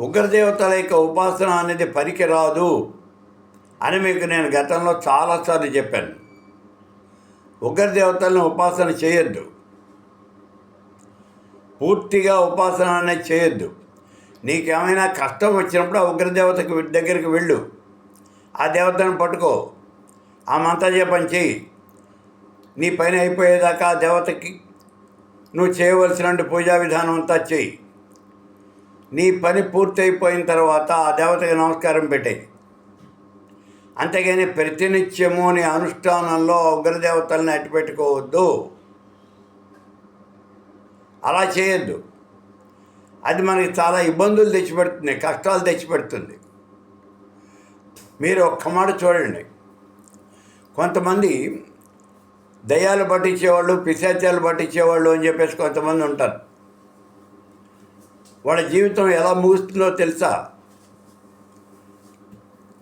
ఉగ్రదేవతల యొక్క ఉపాసన అనేది పనికిరాదు అని మీకు నేను గతంలో చాలాసార్లు చెప్పాను. ఉగ్రదేవతలను ఉపాసన చేయొద్దు. పూర్తిగా ఉపాసన అనేది చేయొద్దు. నీకేమైనా కష్టం వచ్చినప్పుడు ఆ ఉగ్రదేవతకి దగ్గరికి వెళ్ళు. ఆ దేవతను పట్టుకో. ఆ మంత్రజపం చేయి నీ పైన అయిపోయేదాకా ఆ దేవతకి నువ్వు చేయవలసినటువంటి పూజా విధానం అంతా చేయి నీ పని పూర్తయిపోయిన తర్వాత ఆ దేవతకి నమస్కారం పెట్టేయి. అంతేగాని ప్రతినిత్యము నీ అనుష్ఠానంలో ఉగ్రదేవతల్ని అట్టిపెట్టుకోవద్దు అలా చేయొద్దు. అది మనకి చాలా ఇబ్బందులు తెచ్చిపెడుతుంది కష్టాలు తెచ్చిపెడుతుంది. మీరు ఒక్క మాట చూడండి. కొంతమంది దయ్యాలు పట్టించేవాళ్ళు పిశాచాలు పట్టించేవాళ్ళు అని చెప్పేసి కొంతమంది ఉంటారు. వాళ్ళ జీవితం ఎలా ముగుస్తుందో తెలుసా?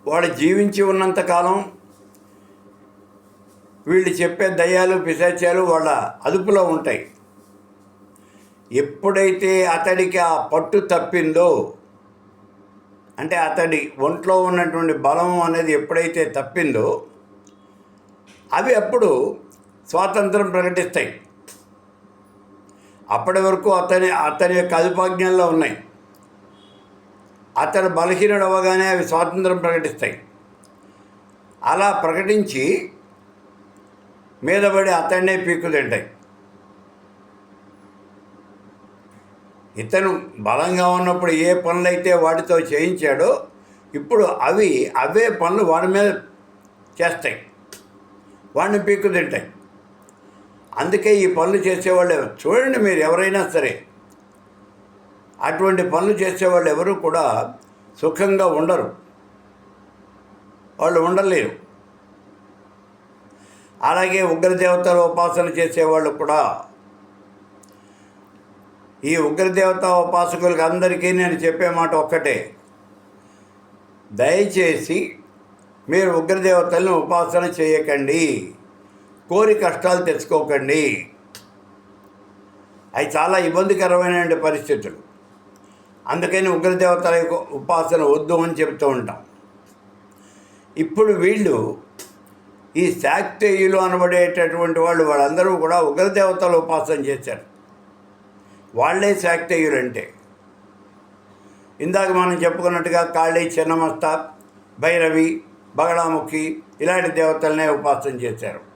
వాడు జీవించి ఉన్నంతకాలం వీళ్ళు చెప్పే దయ్యాలు పిశాచాలు వాళ్ళ అదుపులో ఉంటాయి. ఎప్పుడైతే అతడికి ఆ పట్టు తప్పిందో అంటే అతడి ఒంట్లో ఉన్నటువంటి బలం అనేది ఎప్పుడైతే తప్పిందో అవి అప్పుడు స్వాతంత్రం ప్రకటిస్తాయి. అప్పటి వరకు అతని అతని యొక్క అదుపాజ్ఞల్లో ఉన్నాయి. అతను బలహీనుడు అవ్వగానే అవి స్వాతంత్రం ప్రకటిస్తాయి. అలా ప్రకటించి మీదబడి అతన్నే పీక్కు తింటాయి ఇతను బలంగా ఉన్నప్పుడు ఏ పనులైతే వాటితో చేయించాడో ఇప్పుడు అవి అవే పనులు వాడి మీద చేస్తాయి. వాడిని పీక్కు తింటాయి అందుకే ఈ పనులు చేసేవాళ్ళు చూడండి మీరు ఎవరైనా సరే. అటువంటి పనులు చేసేవాళ్ళు ఎవరు కూడా సుఖంగా ఉండరు. వాళ్ళు ఉండలేరు. అలాగే ఉగ్రదేవతల ఉపాసన చేసేవాళ్ళు కూడా. ఈ ఉగ్రదేవత ఉపాసకులకు అందరికీ నేను చెప్పే మాట ఒక్కటే. దయచేసి మీరు ఉగ్రదేవతలను ఉపాసన చేయకండి. కోరి కష్టాలు తెచ్చుకోకండి. అవి చాలా ఇబ్బందికరమైన పరిస్థితులు. అందుకని ఉగ్రదేవతల యొక్క ఉపాసన వద్దు అని చెప్తూ ఉంటాం. ఇప్పుడు వీళ్ళు ఈ శాక్తేయులు అనబడేటటువంటి వాళ్ళు వాళ్ళందరూ కూడా ఉగ్రదేవతల ఉపాసన చేశారు. వాళ్ళే శాక్తేయులు అంటే ఇందాక మనం చెప్పుకున్నట్టుగా కాళీ చిన్నమస్త భైరవి బగడాముఖి ఇలాంటి దేవతలనే ఉపాసన చేశారు.